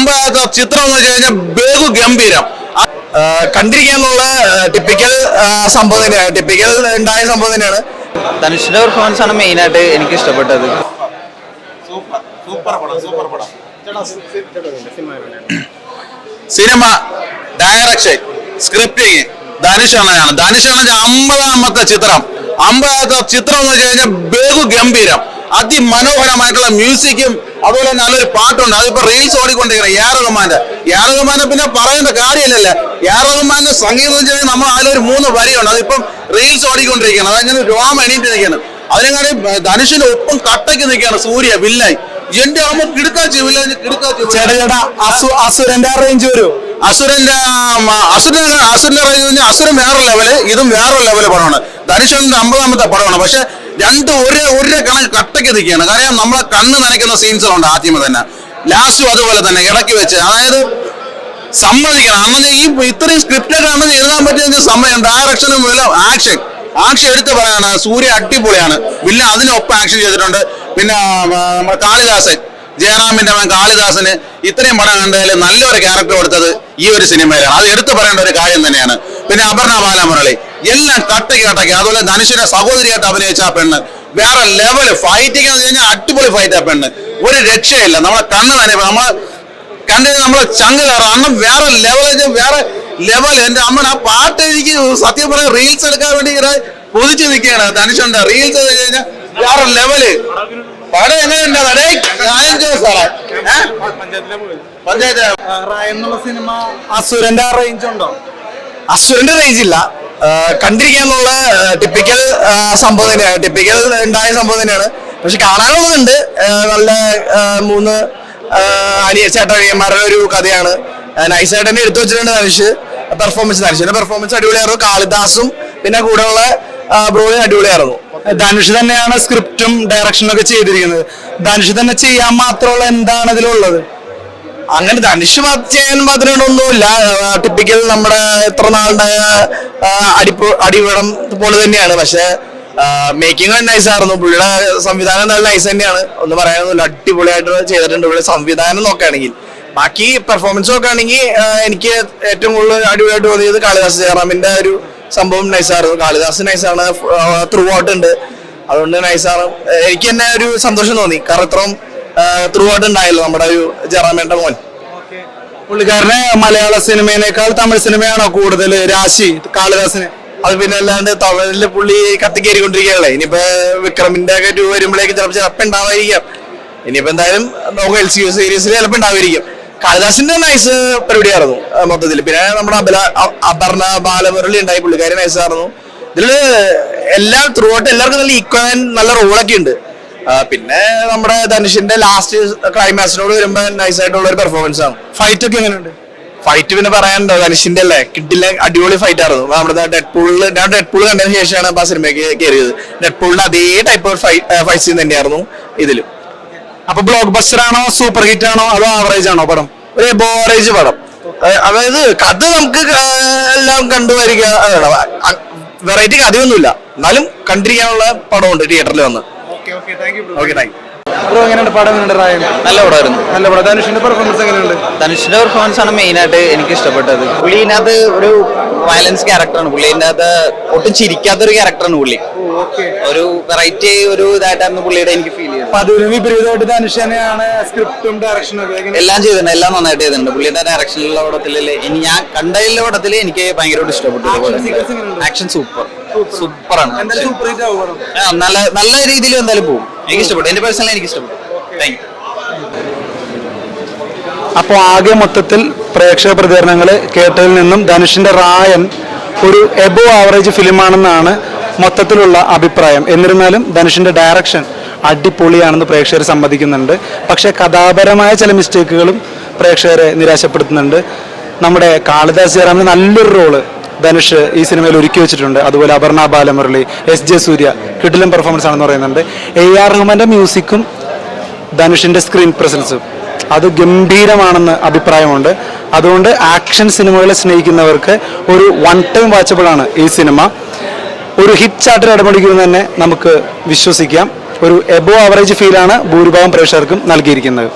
അമ്പതാമത്തെ ചിത്രം എന്ന് വെച്ച് കഴിഞ്ഞാൽ ബഹു ഗംഭീരം. കണ്ടിരിക്കാന്നുള്ള ടിപ്പിക്കൽ സംഭവം തന്നെയാണ്. ടിപ്പിക്കൽ ഉണ്ടായ സംഭവം തന്നെയാണ്. ധനുഷിന്റെ പെർഫോമൻസ് ആണ് മെയിൻ ആയിട്ട് എനിക്ക് ഇഷ്ടപ്പെട്ടത്. സിനിമ ഡയറക്ഷൻ സ്ക്രിപ്റ്റിങ് ധനുഷാണ് ധനുഷാണ് അമ്പതാമത്തെ ചിത്രം. അമ്പതാമത്തെ ചിത്രം എന്ന് വെച്ച് കഴിഞ്ഞാൽ ബഹു ഗംഭീരം. അതിമനോഹരമായിട്ടുള്ള മ്യൂസിക്കും അതുപോലെ നല്ലൊരു പാട്ടുണ്ട്. അതിപ്പോ റീൽസ് ഓടിക്കൊണ്ടിരിക്കുന്നത് യാ റഹ്മാന്റെ യാ റഹ്മാനെ പിന്നെ പറയേണ്ട കാര്യമില്ലല്ലേ? യാ റഹ്മാന്റെ സംഗീതം എന്ന് വെച്ചാൽ നമ്മൾ അതിലൊരു മൂന്ന് വരിയുണ്ട്. അതിപ്പം റീൽസ് ഓടിക്കൊണ്ടിരിക്കുകയാണ്. അതങ്ങനെ രോമം എണീറ്റിരിക്കുകയാണ് അതിനെക്കാളും ധനുഷിന്റെ ഒപ്പം കട്ടയ്ക്ക് നിൽക്കുകയാണ് സൂര്യ വില്ലായി എന്റെ അമ്മ കിടക്കാച്ചി വില്ലായി കിടക്കാച്ചി ചേട്ടാ ചേട്ടാ അസു അസുരന്റെ റേഞ്ച് അസുരന്റെ അസുരൻ അസുരന്റെ റേഞ്ച് അസുരൻ വേറെ ലെവൽ ഇതും വേറെ ലെവൽ പടമാണ്. ധനുഷന്റെ അമ്പതാമത്തെ പടമാണ്. പക്ഷെ രണ്ട് ഒരേ ഒരേ കണക്ക് കട്ടയ്ക്ക് നിൽക്കുകയാണ്. കാരണം നമ്മളെ കണ്ണ് നനയ്ക്കുന്ന സീൻസുകളുണ്ട് ആദ്യമേ തന്നെ. ലാസ്റ്റും അതുപോലെ തന്നെ ഇടയ്ക്ക് വെച്ച്. അതായത് സമ്മതിക്കണം അങ്ങനെ ഈ ഇത്രയും സ്ക്രിപ്റ്റൊക്കെ അണ്ണന് എഴുതാൻ പറ്റിയ സമയം ഡയറക്ഷനും ആക്ഷൻ ആക്ഷൻ എടുത്ത് പറയാണ്. സൂര്യ അടിപൊളിയാണ്. വില്ല അതിനൊപ്പം ആക്ഷൻ ചെയ്തിട്ടുണ്ട്. പിന്നെ നമ്മുടെ കാളിദാസൻ. ജയറാമിന്റെ മകൻ കാളിദാസന് ഇത്രയും പടം കണ്ടതിൽ നല്ലൊരു ക്യാരക്ടർ കൊടുത്തത് ഈ ഒരു സിനിമയിലാണ് അത് എടുത്തു പറയേണ്ട ഒരു കാര്യം തന്നെയാണ്. പിന്നെ അപർണ ബാലമുരളി. എല്ലാം കട്ടയ്ക്ക് കട്ടയ്ക്ക് അതുപോലെ ധനുഷിന്റെ സഹോദരിയായിട്ട് അഭിനയിച്ച ആ പെണ്ണ്. വേറെ ലെവൽ ഫൈറ്റിംഗ് എന്ന് കഴിഞ്ഞാൽ അടിപൊളി ഫൈറ്റ് ആ പെണ്ണ്. ഒരു രക്ഷയില്ല. നമ്മളെ കണ്ണ് തന്നെ നമ്മൾ കണ്ടു നമ്മളെ ചങ്ക് കയറാം. അന്ന് വേറെ ലെവൽ വേറെ ലെവൽ എന്റെ അമ്മ ആ പാട്ട് എനിക്ക് സത്യം പറയാൻ റീൽസ് എടുക്കാൻ വേണ്ടി ഇങ്ങനെ പൊതിച്ചു നിൽക്കുകയാണ് ധനുഷുണ്ട് റീൽസ് കഴിഞ്ഞാൽ വേറെ ലെവൽ പടം എങ്ങനെയുണ്ട്? പഞ്ചായത്ത് എന്നുള്ള സിനിമ അസുരന്റെ റേഞ്ച് ഉണ്ടോ? അസുരന്റെ റേഞ്ച് ഇല്ല. കണ്ടിരിക്കാന്നുള്ള ടിപ്പിക്കൽ സംഭവം തന്നെയാണ്. ടിപ്പിക്കൽ ഉണ്ടായ സംഭവം തന്നെയാണ്. പക്ഷെ കാണാനുള്ളതുണ്ട്. നല്ല മൂന്ന് അനിയ ചേട്ടനിയന്മാരുടെ ഒരു കഥയാണ്. നൈസായിട്ട് എടുത്തു വെച്ചിട്ടുണ്ട് ധനുഷ് പെർഫോമൻസ് ധനുഷിന്റെ പെർഫോമൻസ് അടിപൊളിയായിരുന്നു. കാളിദാസും പിന്നെ കൂടെയുള്ള ബ്രോയും അടിപൊളിയായിരുന്നു. ധനുഷ് തന്നെയാണ് സ്ക്രിപ്റ്റും ഡയറക്ഷനും ഒക്കെ ചെയ്തിരിക്കുന്നത്. ധനുഷ് തന്നെ ചെയ്യാൻ മാത്രമുള്ള എന്താണ് ഇതിലുള്ളത് അങ്ങനെ ധനുഷ് ചെയ്യാൻ മാത്രമൊന്നുമില്ല ടിപ്പിക്കൽ നമ്മുടെ എത്ര നാളുണ്ടായ അടിപ്പ് അടിപിടം പോലെ തന്നെയാണ്. പക്ഷെ മേക്കിംഗ് നൈസ് ആയിരുന്നു. പുള്ളിയുടെ സംവിധാനം നല്ല നൈസ് തന്നെയാണ്. ഒന്നും പറയാനൊന്നുമില്ല. അടിപൊളിയായിട്ട് ചെയ്തിട്ടുണ്ട്. പുള്ളി സംവിധാനം നോക്കുകയാണെങ്കിൽ. ബാക്കി പെർഫോമൻസ് നോക്കുകയാണെങ്കിൽ എനിക്ക് ഏറ്റവും കൂടുതൽ അടിപൊളിയായിട്ട് തോന്നിയത് കാളിദാസ് ജയറാമിന്റെ ഒരു സംഭവം നൈസായിരുന്നു കാളിദാസ് നൈസാണ് ത്രൂ ഔട്ട് ഉണ്ട്. അതുകൊണ്ട് നൈസാണ് എനിക്ക് തന്നെ ഒരു സന്തോഷം തോന്നി. കാരണം ഇത്രയും ത്രൂ ഔട്ട് ഉണ്ടായല്ലോ നമ്മുടെ ഒരു ജറാമേന്റെ മോൻ. പുള്ളിക്കാരനെ മലയാള സിനിമയിനേക്കാൾ തമിഴ് സിനിമയാണോ കൂടുതൽ രാശി കാളിദാസിന്? അത് പിന്നെ അല്ലാണ്ട് തമിഴിൽ പുള്ളി കത്തിക്കേറിക്കൊണ്ടിരിക്കുകയല്ലേ ഇനിയിപ്പോ വിക്രമിന്റെ ഒക്കെ ടൂ വരുമ്പോഴേക്കും ചിലപ്പോൾ ചിലപ്പോൾ ഉണ്ടാവായിരിക്കാം. ഇനിയിപ്പോ എന്തായാലും നമുക്ക് എൽ സി യു സീരീസിൽ ചിലപ്പോൾ ഉണ്ടാവായിരിക്കും. കാളിദാസിന്റെ നൈസ് പരിപാടിയായിരുന്നു മൊത്തത്തിൽ പിന്നെ നമ്മുടെ അബല അപർണ ബാലമുരളി ഉണ്ടായി പുള്ളിക്കാരി നൈസായിരുന്നു ഇതിൽ എല്ലാ ത്രൂ ഔട്ട് എല്ലാവർക്കും നല്ല ഈക്വൽ നല്ല റോളൊക്കെ ഉണ്ട്. പിന്നെ നമ്മുടെ ധനുഷിന്റെ ലാസ്റ്റ് ക്ലൈമാക്സിനോട് വരുമ്പോ നൈസ് ആയിട്ടുള്ള ഒരു പെർഫോമൻസ് ആണ്. ഫൈറ്റ് ഒക്കെ എങ്ങനെയുണ്ട്? ഫൈറ്റ് പിന്നെ പറയാനുണ്ടോ? ധനുഷിന്റെ അല്ലേ? കിട്ടില്ല അടിപൊളി ഫൈറ്റ് ആയിരുന്നു. നമ്മുടെ ഡെഡ് പൂളിൽ ഞാൻ ഡെഡ് പൂൾ കണ്ടതിന് ശേഷമാണ് ആ സിനിമയ്ക്ക് കയറിയത്. ഡെഡ് പൂളിന്റെ അതേ ടൈപ്പ് ഓഫ് ഫൈറ്റ് സീൻ തന്നെയായിരുന്നു ഇതിലും. അപ്പൊ ബ്ലോക്ക് ബസ്റ്റർ ആണോ സൂപ്പർ ഹിറ്റ് ആണോ അതോ ആവറേജ് ആണോ പടം? ഒരു ബോറേജ് പടം. അതായത് കഥ നമുക്ക് എല്ലാം കണ്ടു കണ്ടുവരിക വെറൈറ്റി കഥയൊന്നുമില്ല. എന്നാലും കണ്ടിരിക്കാനുള്ള പടമുണ്ട് തിയേറ്ററിൽ വന്ന്. ഓക്കെ താങ്ക് ബ്രോ എങ്ങനെയുണ്ട്? പടം എങ്ങനെയുണ്ട് നല്ല പടമായിരുന്നു. നല്ല പടം. ധനുഷിന്റെ പെർഫോമൻസ് എങ്ങനെയുണ്ട്? ധനുഷിന്റെ പെർഫോമൻസ് ആണ് മെയിൻ ആയിട്ട് എനിക്ക് ഇഷ്ടപ്പെട്ടത്. പുള്ളിനകത്ത് ഒരു വയലൻസ് ക്യാരക്ടറാണ് പുള്ളി ഇതിനകത്ത് ഒട്ടും ചിരിക്കാത്ത ഒരു ക്യാരക്ടറാണ് പുള്ളി. ഒരു വെറൈറ്റി ഒരു ഇതായിട്ടായിരുന്നു പുള്ളിയുടെ എനിക്ക് ഫീൽ ചെയ്തത്. അതിന് വിപരീതമായിട്ട് ധനുഷ് തന്നെയാണ് സ്ക്രിപ്റ്റും ഡയറക്ഷനും എല്ലാം ചെയ്തിട്ടുണ്ട്. എല്ലാം നന്നായിട്ട് ചെയ്തിട്ടുണ്ട്. പുള്ളിയുടെ ഡയറക്ഷനിലുള്ള പടത്തിൽ ഇനി ഞാൻ കണ്ടതിലുള്ള പടത്തിൽ എനിക്ക് ഭയങ്കരമായിട്ട് ഇഷ്ടപ്പെട്ടു. ആക്ഷൻ സൂപ്പർ സൂപ്പറാണ്. നല്ല നല്ല രീതിയിൽ എന്തായാലും പോകും. എനിക്ക് ഇഷ്ടപ്പെട്ടു. എന്റെ പേഴ്സണലി എനിക്ക് ഇഷ്ടപ്പെട്ടു. താങ്ക് യു അപ്പോൾ ആകെ മൊത്തത്തിൽ പ്രേക്ഷക പ്രതികരണങ്ങൾ കേട്ടതിൽ നിന്നും ധനുഷിന്റെ റായൻ ഒരു എബോ ആവറേജ് ഫിലിമാണെന്നാണ് മൊത്തത്തിലുള്ള അഭിപ്രായം. എന്നിരുന്നാലും ധനുഷിന്റെ ഡയറക്ഷൻ അടിപൊളിയാണെന്ന് പ്രേക്ഷകർ സമ്മതിക്കുന്നുണ്ട്. പക്ഷേ കഥാപരമായ ചില മിസ്റ്റേക്കുകളും പ്രേക്ഷകരെ നിരാശപ്പെടുത്തുന്നുണ്ട്. നമ്മുടെ കാളിദാസ് ജയറാമിന് നല്ലൊരു റോൾ ധനുഷ് ഈ സിനിമയിൽ ഒരുക്കി വെച്ചിട്ടുണ്ട്. അതുപോലെ അപർണ ബാലമുരളി എസ് ജെ സൂര്യ കിഡിലും പെർഫോമൻസ് ആണെന്ന് പറയുന്നുണ്ട്. എ ആർ റഹ്മാന്റെ മ്യൂസിക്കും ധനുഷിന്റെ സ്ക്രീൻ പ്രസൻസും അത് ഗംഭീരമാണെന്ന് അഭിപ്രായമുണ്ട്. അതുകൊണ്ട് ആക്ഷൻ സിനിമകളെ സ്നേഹിക്കുന്നവർക്ക് ഒരു വൺ ടൈം വാച്ചബിൾ ആണ് ഈ സിനിമ. ഒരു ഹിറ്റ് ചാർട്ടിൽ ഇടപെടിക്കുമെന്ന് തന്നെ നമുക്ക് വിശ്വസിക്കാം. ഒരു എബോ ആവറേജ് ഫീലാണ് ഭൂരിഭാഗം പ്രേക്ഷകർക്കും നൽകിയിരിക്കുന്നത്.